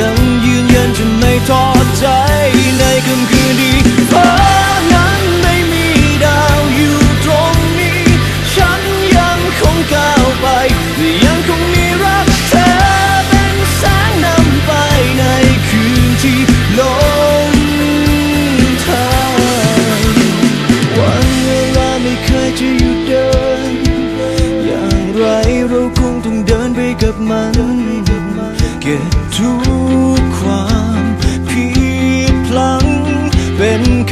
ยังยืนยันจะไม่ทอดใจในค่ำคืนดีเพราะนั้นไม่มีดาวอยู่ตรงนี้ ฉันยังคงก้าวไปยังคงมีรักเธอเป็นแสงนำไปในคืนที่ลงทางวันเวลาไม่เคยจะหยุดเดิน อย่างไรเราคงต้องเดินไปกับมันเก็บทุก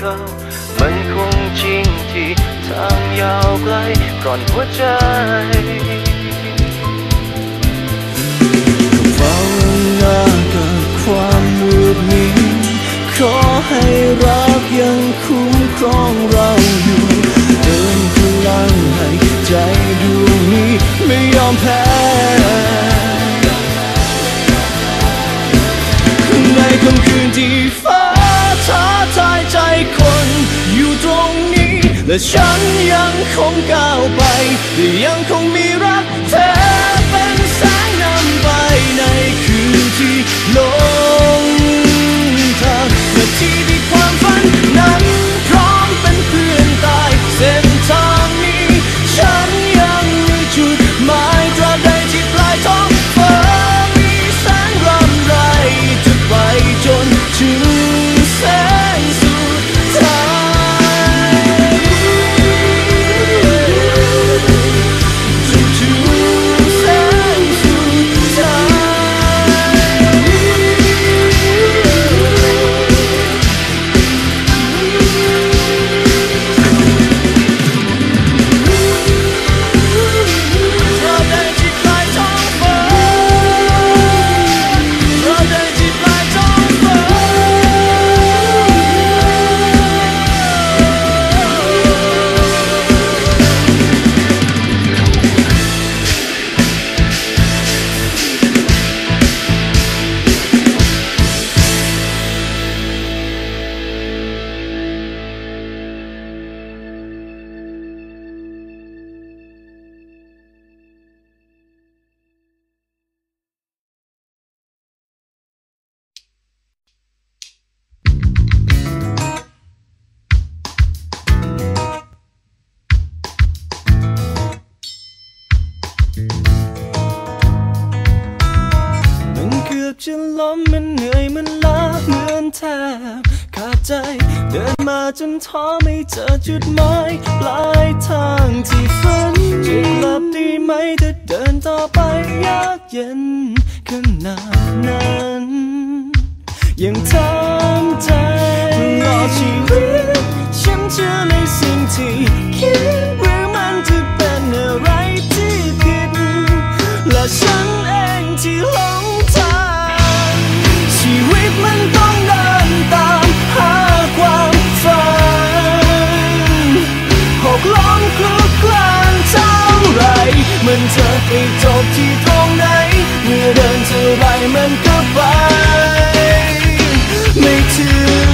เก่า มันคงจริงที่ทางยาวไกลก่อนหัวใจเฝ้าหน้ากับความมืดมิดขอให้รักยังคุ้มครองเราอยู่เดินพลังให้ใจดวงนี้ไม่ยอมแพ้ในค่ำคืนที่ และฉันยังคงก้าวไปและยังคงมีรักเธอเป็นแสงนำไปในคืนที่โลง ล้มมันเหนื่อยมันล้าเหมือนแทบขาดใจ เดินมาจนท้อไม่เจอจุดหมายปลายทางที่ฝันจะกลับดีไหมถ้าเดินต่อไปยากเย็น ไรมันก็ไป ไม่ถึง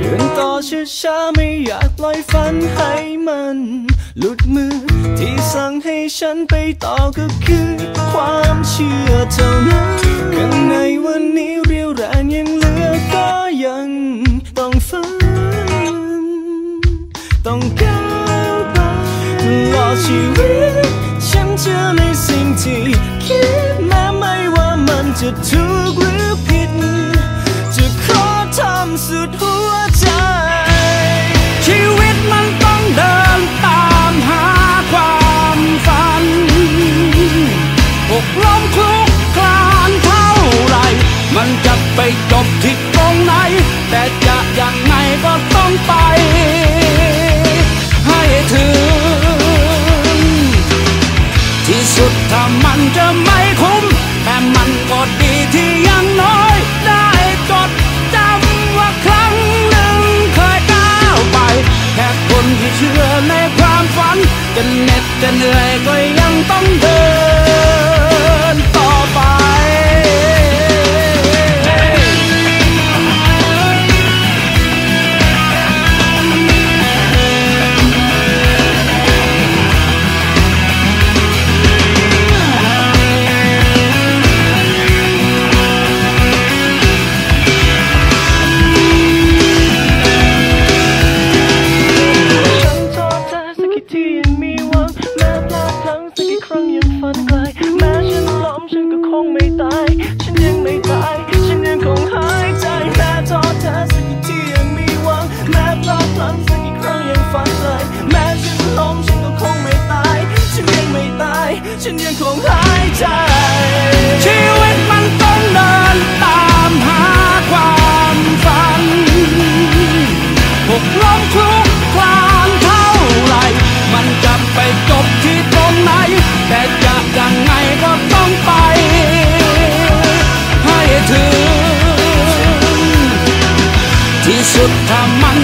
เดินต่อช้าๆไม่อยากปล่อยฝันให้มัน หลุดมือ ที่สั่งให้ฉันไปต่อก็คือ ความเชื่อเท่านั้นข้างในวันนี้เรียวแรงยัง ชีวิต ฉันเชื่อในสิ่งที่คิดแม้ไม่ว่ามันจะถูกหรือผิด จะขอทำสุดหัวใจ ชีวิตมันต้องเดินตามหาความฝันอกล้มคลุกคลานเท่าไร มันจะไปจบที่ตรงไหน แต่จะยังไงก็ต้องไป ฉันยังคงหายใจ ชีวิตมันต้องเดินตามหาความฝันหกล้มคลุกคลานเท่าไร มันจะไปจบที่ตรงไหน แต่จะยังไงก็ต้องไป ให้ถึง ที่สุดถ้ามัน